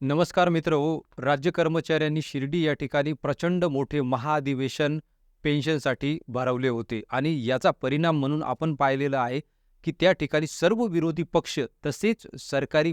नमस्कार मित्र हो राज्य कर्मचाऱ्यांनी शिर्डी या ठिकाणी प्रचंड मोठे महाअधिवेशन पेन्शनसाठी भरवले होते आणि याचा परिणाम म्हणून आपण पाहिलेलं आहे की त्या ठिकाणी सर्व विरोधी पक्ष तसेच सरकारी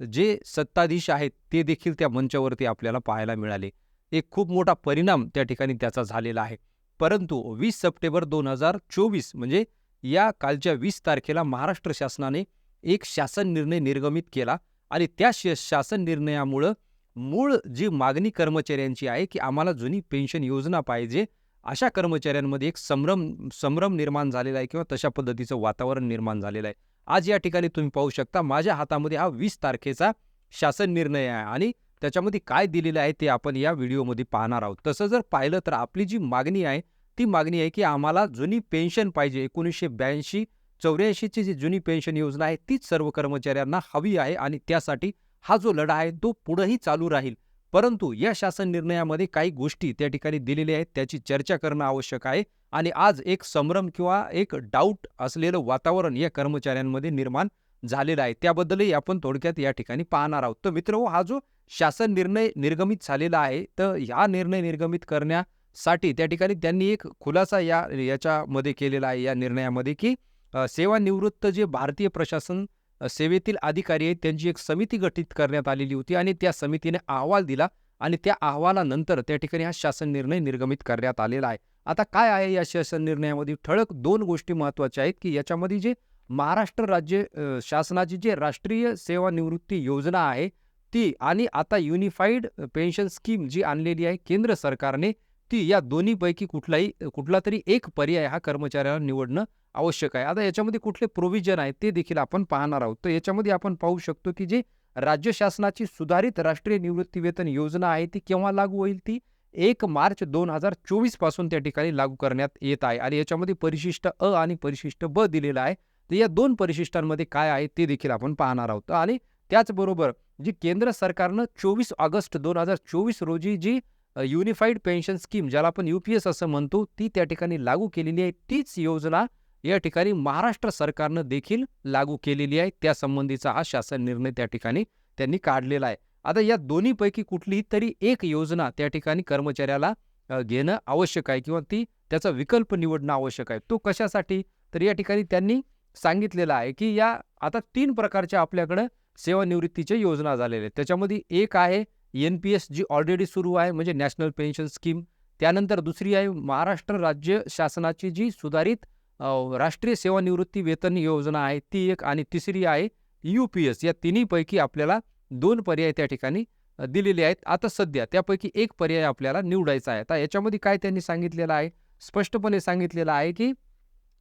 जे सत्ताधीश आहेत ते देखील त्या मंचावरती आपल्याला पाहायला मिळाले. एक खूप मोठा परिणाम त्या ठिकाणी त्याचा झालेला आहे. परंतु वीस सप्टेंबर दोन हजार चोवीस म्हणजे या कालच्या वीस तारखेला महाराष्ट्र शासनाने एक शासन निर्णय निर्गमित केला आणि त्या श शासन निर्णयामुळं मूळ जी मागणी कर्मचाऱ्यांची आहे की आम्हाला जुनी पेन्शन योजना पाहिजे अशा कर्मचाऱ्यांमध्ये एक संभ्रम संभ्रम निर्माण झालेला आहे किंवा तशा पद्धतीचं वातावरण निर्माण झालेलं आहे. आज या ठिकाणी तुम्ही पाहू शकता माझ्या हातामध्ये हा वीस तारखेचा शासन निर्णय आहे आणि त्याच्यामध्ये काय दिलेलं आहे ते आपण या व्हिडिओमध्ये पाहणार आहोत. तसं जर पाहिलं तर आपली जी मागणी आहे ती मागणी आहे की आम्हाला जुनी पेन्शन पाहिजे एकोणीसशे ब्याऐंशी चौऱ्याऐंशीची जी जुनी पेन्शन योजना आहे तीच सर्व कर्मचाऱ्यांना हवी आहे आणि त्यासाठी हा जो लढा आहे तो पुढेही चालू राहील. परंतु या शासन निर्णयामध्ये काही गोष्टी त्या ठिकाणी दिलेल्या आहेत त्याची चर्चा करणं आवश्यक आहे आणि आज एक संभ्रम किंवा एक डाऊट असलेलं वातावरण या कर्मचाऱ्यांमध्ये निर्माण झालेलं आहे. त्याबद्दलही आपण थोडक्यात या ठिकाणी पाहणार आहोत. तर मित्र हा जो शासन निर्णय निर्गमित झालेला आहे तर ह्या निर्णय निर्गमित करण्यासाठी त्या ठिकाणी त्यांनी एक खुलासा या याच्यामध्ये केलेला आहे या निर्णयामध्ये की सेवानिवृत्त जे भारतीय प्रशासन सेवेतील अधिकारी आहेत त्यांची एक समिती गठीत करण्यात आलेली होती आणि त्या समितीने अहवाल दिला आणि त्या अहवालानंतर त्या ठिकाणी हा शासन निर्णय निर्गमित करण्यात आलेला आहे. आता काय आहे या शासन निर्णयामध्ये? ठळक दोन गोष्टी महत्त्वाच्या आहेत की याच्यामध्ये जे महाराष्ट्र राज्य शासनाची जे राष्ट्रीय सेवानिवृत्ती योजना आहे ती आणि आता युनिफाईड पेन्शन स्कीम जी आणलेली आहे केंद्र सरकारने ती या दोन्हीपैकी कुठलाही कुठला तरी एक पर्याय हा कर्मचाऱ्याला निवडणं आवश्यक आहे. आता याच्यामध्ये कुठले प्रोव्हिजन आहे ते देखील आपण पाहणार आहोत. तर याच्यामध्ये आपण पाहू शकतो की जी राज्य शासनाची सुधारित राष्ट्रीय निवृत्तीवेतन योजना आहे ती केव्हा लागू होईल ती? एक मार्च दोन हजार चोवीसपासून त्या ठिकाणी लागू करण्यात येत आहे. आणि याच्यामध्ये परिशिष्ट अ आणि परिशिष्ट ब दिलेलं आहे. तर या दोन परिशिष्टांमध्ये काय आहे ते देखील आपण पाहणार आहोत. आणि त्याचबरोबर जी केंद्र सरकारनं चोवीस ऑगस्ट दोन हजार चोवीस रोजी जी युनिफाईड पेन्शन स्कीम ज्याला आपण यू पी एस असं म्हणतो ती त्या ठिकाणी लागू केलेली आहे. तीच योजना या ठिकाणी महाराष्ट्र सरकारनं देखील लागू केलेली आहे. त्यासंबंधीचा हा शासन निर्णय त्या ठिकाणी त्यांनी काढलेला आहे. आता या दोन्हीपैकी कुठलीही तरी एक योजना त्या ठिकाणी कर्मचाऱ्याला घेणं आवश्यक आहे किंवा ती त्याचा विकल्प निवडणं आवश्यक आहे. तो कशासाठी? तर या ठिकाणी त्यांनी सांगितलेलं आहे की या आता तीन प्रकारच्या आपल्याकडं सेवानिवृत्तीच्या योजना झालेल्या आहेत. त्याच्यामध्ये एक आहे एन पी एस जी ऑलरेडी सुरू आहे म्हणजे नॅशनल पेन्शन स्कीम त्यानंतर दुसरी आहे महाराष्ट्र राज्य शासनाची जी सुधारित राष्ट्रीय सेवानिवृत्ती वेतन योजना आहे ती एक आणि तिसरी आहे यू पी एस. या तिन्हीपैकी आपल्याला दोन पर्याय त्या ठिकाणी दिलेले आहेत. आता सध्या त्यापैकी एक पर्याय आपल्याला निवडायचा आहे. आता याच्यामध्ये काय त्यांनी सांगितलेलं आहे? स्पष्टपणे सांगितलेलं आहे की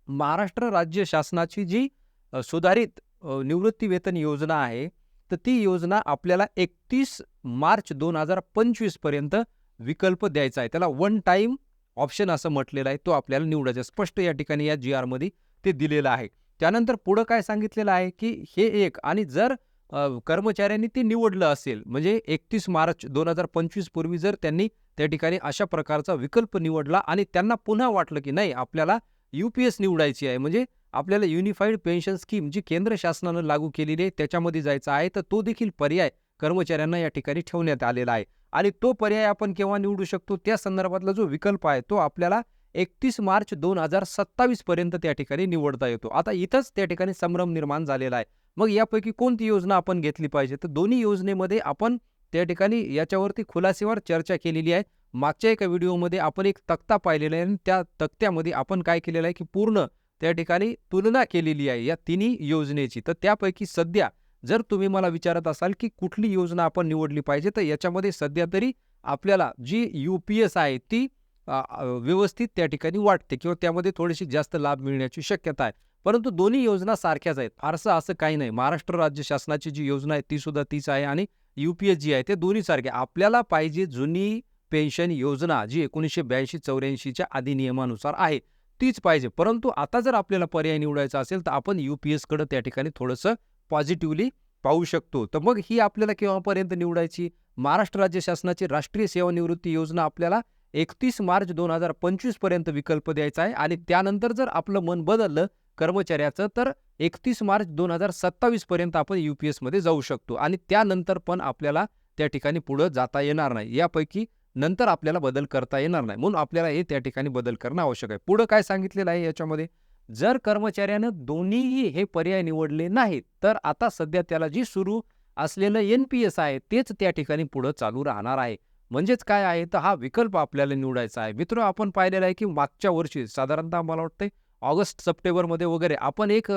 महाराष्ट्र राज्य शासनाची जी सुधारित निवृत्ती वेतन योजना आहे तर ती योजना आपल्याला एकतीस मार्च दोन हजार पंचवीसपर्यंत विकल्प द्यायचा आहे. त्याला वन टाईम ऑप्शन असं म्हटलेलं आहे तो आपल्याला निवडायचा आहे. स्पष्ट या ठिकाणी या जी आरमध्ये ते दिलेलं आहे त्यानंतर पुढं काय सांगितलेलं आहे की हे एक आणि जर कर्मचाऱ्यांनी ते निवडलं असेल म्हणजे एकतीस मार्च दोन हजार पंचवीस पूर्वी जर त्यांनी त्या ठिकाणी अशा प्रकारचा विकल्प निवडला आणि त्यांना पुन्हा वाटलं की नाही आपल्याला यू पी एस निवडायची आहे म्हणजे आपल्याला युनिफाईड पेन्शन स्कीम जी केंद्र शासनानं लागू केलेली आहे त्याच्यामध्ये जायचं आहे तर तो देखील पर्याय कर्मचाऱ्यांना या ठिकाणी ठेवण्यात आलेला आहे आणि तो पर्याय आपण केव्हा निवडू शकतो? त्या संदर्भातला जो विकल्प आहे तो आपल्याला एकतीस मार्च दोन हजार सत्तावीस पर्यंत त्या ठिकाणी निवडता येतो. आता इथंच त्या ठिकाणी संभ्रम निर्माण झालेला आहे. मग यापैकी कोणती योजना आपण घेतली पाहिजे? तर दोन्ही योजनेमध्ये आपण त्या ठिकाणी याच्यावरती खुलासेवर चर्चा केलेली आहे. मागच्या एका व्हिडिओमध्ये आपण एक तक्ता पाहिलेला आहे आणि त्या तक्त्यामध्ये आपण काय केलेलं आहे की पूर्ण त्या ठिकाणी तुलना केलेली आहे या तिन्ही योजनेची. तर त्यापैकी सध्या जर तुम्ही मला विचारत असाल की कुठली योजना आपण निवडली पाहिजे तर याच्यामध्ये सध्या तरी आपल्याला जी यू पी एस आहे ती व्यवस्थित त्या ठिकाणी वाटते किंवा त्यामध्ये थोडीशी जास्त लाभ मिळण्याची शक्यता आहे. परंतु दोन्ही योजना सारख्याच आहेत. फारसं असं काही नाही. महाराष्ट्र राज्य शासनाची जी योजना आहे ती सुद्धा तीच आहे आणि यू पी एस जी आहे ते दोन्ही सारखे. आपल्याला पाहिजे जुनी पेन्शन योजना जी एकोणीसशे ब्याऐंशी चौऱ्याऐंशीच्या अधिनियमानुसार आहे तीच पाहिजे. परंतु आता जर आपल्याला पर्याय निवडायचा असेल तर आपण यू पी एसकडं त्या ठिकाणी थोडंसं पॉझिटिव्हली पाहू शकतो. तर मग ही आपल्याला केव्हापर्यंत निवडायची? महाराष्ट्र राज्य शासनाची राष्ट्रीय सेवानिवृत्ती योजना आपल्याला एकतीस मार्च दोन हजार पंचवीसपर्यंत विकल्प द्यायचा आहे आणि त्यानंतर जर आपलं मन बदललं कर्मचाऱ्याचं तर एकतीस मार्च दोन हजार सत्तावीसपर्यंत आपण यू पी एसमध्ये जाऊ शकतो आणि त्यानंतर पण आपल्याला त्या ठिकाणी पुढं जाता येणार नाही. यापैकी नंतर आपल्याला बदल करता येणार नाही. म्हणून आपल्याला हे त्या ठिकाणी बदल करणं आवश्यक आहे. पुढं काय सांगितलेलं आहे याच्यामध्ये? जर कर्मचाऱ्यानं दोन्हीही हे पर्याय निवडले नाहीत तर आता सध्या त्याला जी सुरू असलेलं एन पी एस आहे तेच त्या ठिकाणी पुढं चालू राहणार आहे. म्हणजेच काय आहे तर हा विकल्प आपल्याला निवडायचा आहे. मित्र आपण पाहिलेला आहे की मागच्या वर्षी साधारणतः मला वाटतंय ऑगस्ट सप्टेंबरमध्ये वगैरे आपण एक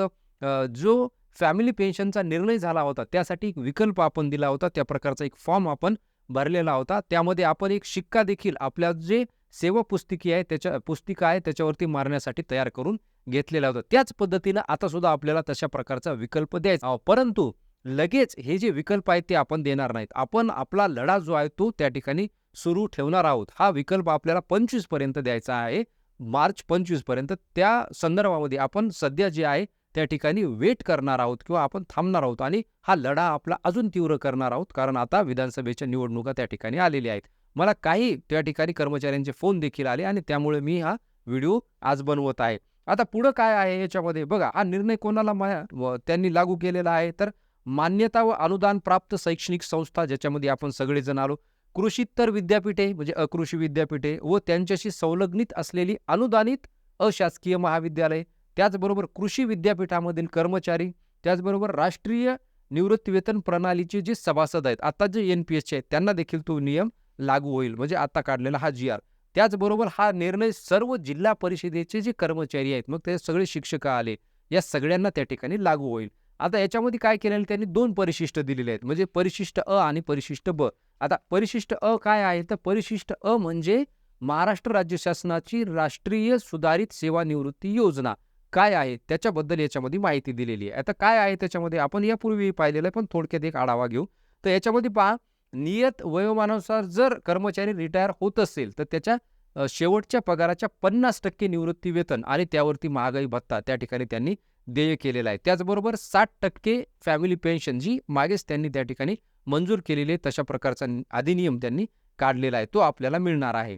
जो फॅमिली पेन्शनचा निर्णय झाला होता त्यासाठी एक विकल्प आपण दिला होता त्या प्रकारचा एक फॉर्म आपण भरलेला होता. त्यामध्ये आपण एक शिक्का देखील आपल्या जे सेवा पुस्तिकी आहे त्याच्या पुस्तिका आहे त्याच्यावरती मारण्यासाठी तयार करून घेतलेला होता. त्याच पद्धतीनं आता सुद्धा आपल्याला तशा प्रकारचा विकल्प द्यायचा. परंतु लगेच हे जे विकल्प आहेत ते आपण देणार नाहीत. आपण आपला लढा जो आहे तो त्या ठिकाणी सुरू ठेवणार आहोत. हा विकल्प आपल्याला पंचवीसपर्यंत द्यायचा आहे. मार्च पंचवीसपर्यंत. त्या संदर्भामध्ये आपण सध्या जे आहे त्या ठिकाणी वेट करणार आहोत किंवा आपण थांबणार आहोत आणि हा लढा आपला अजून तीव्र करणार आहोत. कारण आता विधानसभेच्या निवडणुका त्या ठिकाणी आलेल्या आहेत. मला काही त्या ठिकाणी कर्मचाऱ्यांचे फोन देखील आले आणि त्यामुळे मी हा व्हिडिओ आज बनवत आहे. आता पुढं काय आहे याच्यामध्ये? बघा हा निर्णय कोणाला मा- व त्यांनी लागू केलेला आहे? तर मान्यता व अनुदान प्राप्त शैक्षणिक संस्था ज्याच्यामध्ये आपण सगळेजण आलो कृषीत्तर विद्यापीठे म्हणजे अकृषी विद्यापीठे व त्यांच्याशी संलग्नित असलेली अनुदानित अशासकीय महाविद्यालय त्याचबरोबर कृषी विद्यापीठामधील कर्मचारी त्याचबरोबर राष्ट्रीय निवृत्तीवेतन प्रणालीचे जे सभासद आहेत आता जे एन पी एसचे आहेत त्यांना देखील तो नियम लागू होईल. म्हणजे आता काढलेला हा जी आर त्याचबरोबर हा निर्णय सर्व जिल्हा परिषदेचे जे कर्मचारी आहेत मग ते सगळे शिक्षक आले या सगळ्यांना त्या ठिकाणी लागू होईल. आता याच्यामध्ये काय केलेलं त्यांनी दोन परिशिष्ट दिलेले आहेत. म्हणजे परिशिष्ट अ आणि परिशिष्ट ब. आता परिशिष्ट अ काय आहे? तर परिशिष्ट अ म्हणजे महाराष्ट्र राज्य शासनाची राष्ट्रीय सुधारित सेवानिवृत्ती योजना. काय आहे? त्याच्याबद्दल याच्यामध्ये माहिती दिलेली आहे. आता काय आहे त्याच्यामध्ये? आपण यापूर्वी पाहिलेलं आहे पण थोडक्यात एक आढावा घेऊ. तर याच्यामध्ये पहा नियत वयोमानानुसार जर कर्मचारी रिटायर होत असेल तर त्याच्या शेवटच्या पगाराच्या पन्नास टक्के निवृत्ती वेतन आणि त्यावरती महागाई भत्ता त्या ठिकाणी त्यांनी देय केलेला आहे. त्याचबरोबर साठ टक्के फॅमिली पेन्शन जी मागेच त्यांनी त्या ठिकाणी मंजूर केलेली आहे तशा प्रकारचा अधिनियम त्यांनी काढलेला आहे तो आपल्याला मिळणार आहे.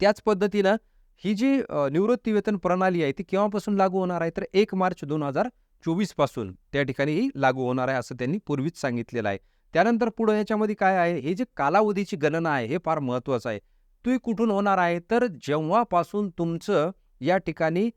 त्याच पद्धतीनं ही जी निवृत्तीवेतन निवृत्ती वेतन प्रणाली आहे ती केव्हापासून लागू होणार आहे? तर एक मार्च दोन हजार चोवीसपासून त्या ठिकाणी ही लागू होणार आहे असं त्यांनी पूर्वीच सांगितलेलं आहे. त्यानंतर पुढं याच्यामध्ये काय आहे? हे जे कालावधीची गणना आहे हे फार महत्त्वाचं आहे. ती कुठून होणार आहे? तर जेव्हापासून तुमचं या ठिकाणी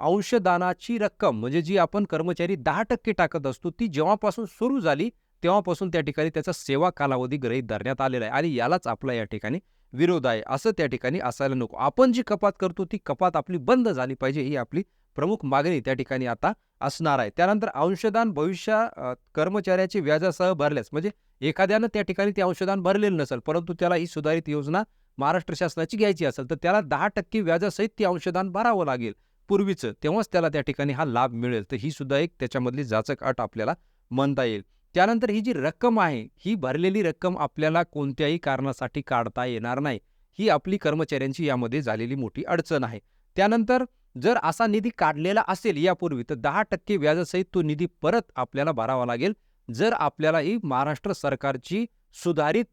अंशदानाची रक्कम म्हणजे जी आपण कर्मचारी दहा टक्के टाकत असतो ती जेव्हापासून सुरू झाली तेव्हापासून त्या ठिकाणी त्याचा सेवा कालावधी गृहीत धरण्यात आलेला आहे. आणि यालाच आपला या ठिकाणी विरोध आहे. असं त्या ठिकाणी असायला नको. आपण जी कपात करतो ती कपात आपली बंद झाली पाहिजे ही आपली प्रमुख मागणी त्या ठिकाणी आता असणार आहे. त्यानंतर अंशदान भविष्या कर्मचाऱ्याचे व्याजासह भरल्यास म्हणजे एखाद्यानं त्या ठिकाणी ते अंशदान भरलेलं नसेल परंतु त्याला ही सुधारित योजना महाराष्ट्र शासनाची घ्यायची असेल तर त्याला दहा टक्के व्याजासहित ते अंशदान भरावं लागेल. पूर्वीचं तेव्हाच त्याला त्या ठिकाणी हा लाभ मिळेल. तर ही सुद्धा एक त्याच्यामधली जाचक अट आपल्याला म्हणता येईल. त्यानंतर ही जी रक्कम आहे ही भरलेली रक्कम आपल्याला कोणत्याही कारणासाठी काढता येणार नाही. ही आपली कर्मचाऱ्यांची यामध्ये झालेली मोठी अडचण आहे. त्यानंतर जर असा निधी काढलेला असेल यापूर्वी तर दहा टक्के व्याजासहित तो निधी परत आपल्याला भरावा लागेल. जर आपल्याला ही महाराष्ट्र सरकारची सुधारित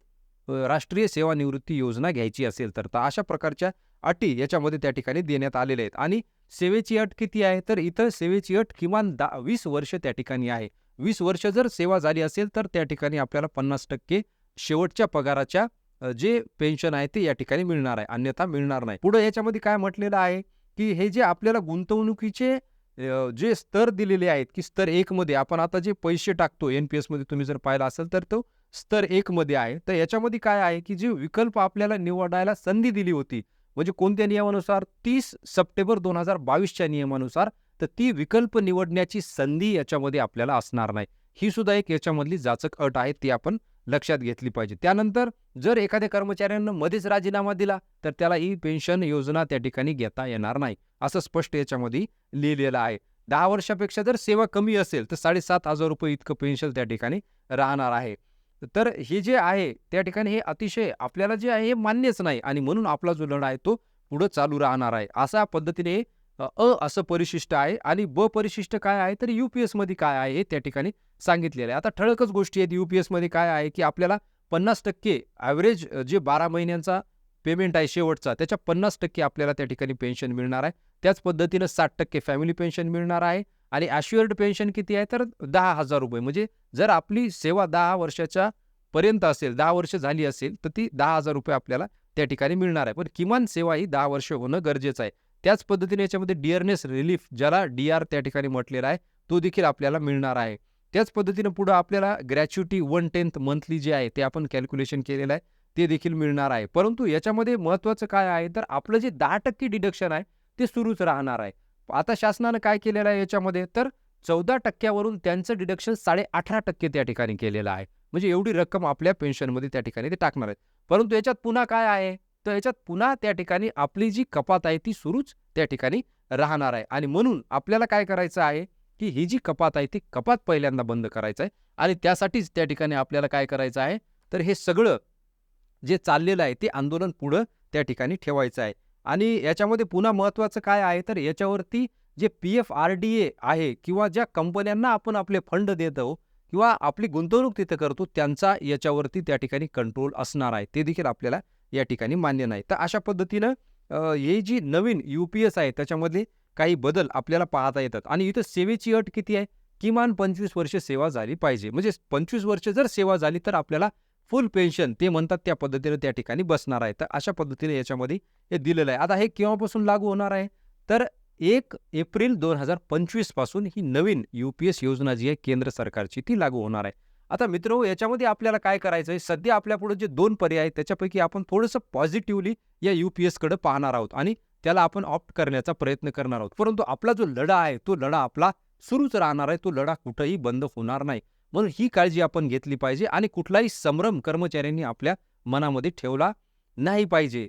राष्ट्रीय सेवानिवृत्ती योजना घ्यायची असेल तर तर अशा प्रकारच्या अटी याच्यामध्ये त्या ठिकाणी देण्यात आलेल्या आहेत. आणि सेवेची अट किती आहे? तर इथं सेवेची अट किमान दा वीस वर्ष त्या ठिकाणी आहे. वीस वर्ष जर सेवा झाली असेल तर त्या ठिकाणी आपल्याला पन्नास टक्के शेवटच्या पगाराच्या जे पेन्शन आहे ते या ठिकाणी मिळणार आहे. अन्यथा मिळणार नाही. पुढे याच्यामध्ये काय म्हटलेलं आहे? की हे जे आपल्याला गुंतवणुकीचे जे स्तर दिलेले आहेत की स्तर एकमध्ये आपण आता जे पैसे टाकतो एन पी मध्ये तुम्ही जर पाहिला असेल तर तो स्तर एकमध्ये आहे. तर याच्यामध्ये काय आहे की जे विकल्प आपल्याला निवडायला संधी दिली होती म्हणजे कोणत्या नियमानुसार? तीस सप्टेंबर दोन हजार बावीसच्या नियमानुसार तर ती विकल्प निवडण्याची संधी याच्यामध्ये आपल्याला असणार नाही. ही सुद्धा एक याच्यामधली जाचक अट आहे ती आपण लक्षात घेतली पाहिजे. त्यानंतर जर एखाद्या कर्मचाऱ्यानं मध्येच राजीनामा दिला तर त्याला ही पेन्शन योजना त्या ठिकाणी घेता येणार नाही असं स्पष्ट याच्यामध्ये लिहिलेलं आहे. दहा वर्षापेक्षा जर सेवा कमी असेल तर साडेसात हजार रुपये इतकं पेन्शन त्या ठिकाणी राहणार आहे. तर हे जे आहे त्या ठिकाणी हे अतिशय आपल्याला जे आहे हे मान्यच नाही आणि म्हणून आपला जो लढा आहे तो पुढं चालू राहणार आहे. अशा पद्धतीने अ असं परिशिष्ट आहे आणि ब परिशिष्ट काय आहे तर यू पी एसमध्ये काय आहे हे त्या ठिकाणी सांगितलेलं आहे. आता ठळकच गोष्टी आहेत यू पी एसमध्ये काय आहे की आपल्याला पन्नास टक्के ॲव्हरेज जे बारा महिन्यांचा पेमेंट आहे शेवटचा त्याच्या पन्नास टक्के आपल्याला त्या ठिकाणी पेन्शन मिळणार आहे. त्याच पद्धतीनं साठ टक्के फॅमिली पेन्शन मिळणार आहे आणि ॲश्युअर्ड पेन्शन किती आहे तर दहा हजार रुपये. म्हणजे जर आपली सेवा दहा वर्षाच्या पर्यंत असेल दहा वर्ष झाली असेल तर ती दहा हजार रुपये आपल्याला त्या ठिकाणी मिळणार आहे. पण किमान सेवा ही दहा वर्ष होणं गरजेचं आहे. त्याच पद्धतीने याच्यामध्ये डिअरनेस रिलीफ ज्याला डी आर त्या ठिकाणी म्हटलेला आहे तो देखील आपल्याला मिळणार आहे. त्याच पद्धतीनं पुढं आपल्याला ग्रॅच्युटी वन टेन्थ मंथली जे आहे ते आपण कॅल्क्युलेशन केलेलं आहे ते देखील मिळणार आहे. परंतु याच्यामध्ये महत्त्वाचं काय आहे तर आपलं जे दहा टक्के डिडक्शन आहे ते सुरूच राहणार आहे. आता शासनानं काय केलेलं आहे याच्यामध्ये तर चौदा टक्क्यावरून त्यांचं डिडक्शन साडे अठरा टक्के त्या ठिकाणी केलेलं आहे. म्हणजे एवढी रक्कम आपल्या पेन्शनमध्ये त्या ठिकाणी ते टाकणार आहेत. परंतु याच्यात पुन्हा काय आहे? तर याच्यात पुन्हा त्या ठिकाणी आपली जी कपात आहे ती सुरूच त्या ठिकाणी राहणार आहे. आणि म्हणून आपल्याला काय करायचं आहे की ही जी कपात आहे ती कपात पहिल्यांदा बंद करायचं आहे आणि त्यासाठीच त्या ठिकाणी आपल्याला काय करायचं आहे? तर हे सगळं जे चाललेलं आहे ते आंदोलन पुढं त्या ठिकाणी ठेवायचं आहे. आणि याच्यामध्ये पुन्हा महत्त्वाचं काय आहे? तर याच्यावरती जे P F R D A आहे किंवा ज्या कंपन्यांना आपण आपले फंड देतो किंवा आपली गुंतवणूक तिथं करतो त्यांचा याच्यावरती त्या ठिकाणी कंट्रोल असणार आहे. ते देखील आपल्याला या ठिकाणी मान्य नाही. तर अशा पद्धतीनं हे जी नवीन यू पी एस आहे त्याच्यामध्ये काही बदल आपल्याला पाहता येतात. आणि इथं सेवेची अट किती आहे? किमान पंचवीस वर्ष सेवा झाली पाहिजे. म्हणजे पंचवीस वर्ष जर सेवा झाली तर आपल्याला फुल पेन्शन ते म्हणतात त्या पद्धतीने त्या ठिकाणी बसणार आहे. तर अशा पद्धतीने याच्यामध्ये हे दिलेलं आहे. आता हे केव्हापासून लागू होणार आहे? तर एक एप्रिल दोन हजार पंचवीसपासून ही नवीन यू पी एस योजना जी आहे केंद्र सरकारची ती लागू होणार आहे. आता मित्र याच्यामध्ये आपल्याला काय करायचं आहे सध्या आपल्यापुढे जे दोन पर्याय आहेत त्याच्यापैकी आपण थोडंसं पॉझिटिव्हली या यू पी एसकडे पाहणार आहोत आणि त्याला आपण ऑप्ट करण्याचा प्रयत्न करणार आहोत. परंतु आपला जो लढा आहे तो लढा आपला सुरूच राहणार आहे. तो लढा कुठंही बंद होणार नाही. म्हणून ही काळजी आपण घेतली पाहिजे आणि कुठलाही संभ्रम कर्मचाऱ्यांनी आपल्या मनामध्ये ठेवला नाही पाहिजे.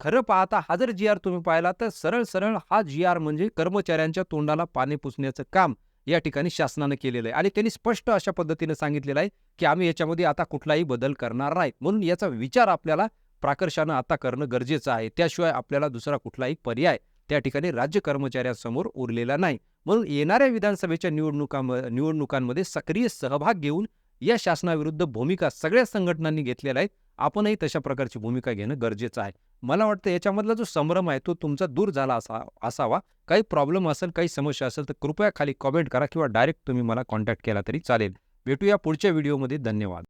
खरं पाहता हा जर जी आर तुम्ही पाहिला तर सरळ सरळ हा जी आर म्हणजे कर्मचाऱ्यांच्या तोंडाला पाणी पुसण्याचं काम या ठिकाणी शासनानं केलेलं आहे. आणि त्यांनी स्पष्ट अशा पद्धतीनं सांगितलेलं आहे की आम्ही याच्यामध्ये आता कुठलाही बदल करणार नाही. म्हणून याचा विचार आपल्याला प्राकर्षानं आता करणं गरजेचं आहे. त्याशिवाय आपल्याला दुसरा कुठलाही पर्याय त्या ठिकाणी राज्य कर्मचाऱ्यांसमोर उरलेला नाही. म्हणून येणाऱ्या विधानसभेच्या निवडणुका निवडणुकांमध्ये सक्रिय सहभाग घेऊन या शासनाविरुद्ध भूमिका सगळ्या संघटनांनी घेतलेल्या आहेत. आपणही तशा प्रकारची भूमिका घेणं गरजेचं आहे. मला वाटतं याच्यामधला जो संभ्रम आहे तो तुमचा दूर झाला असा असावा. काही प्रॉब्लेम असेल काही समस्या असेल तर कृपया खाली कॉमेंट करा किंवा डायरेक्ट तुम्ही मला कॉन्टॅक्ट केला तरी चालेल. भेटूया पुढच्या व्हिडिओमध्ये धन्यवाद.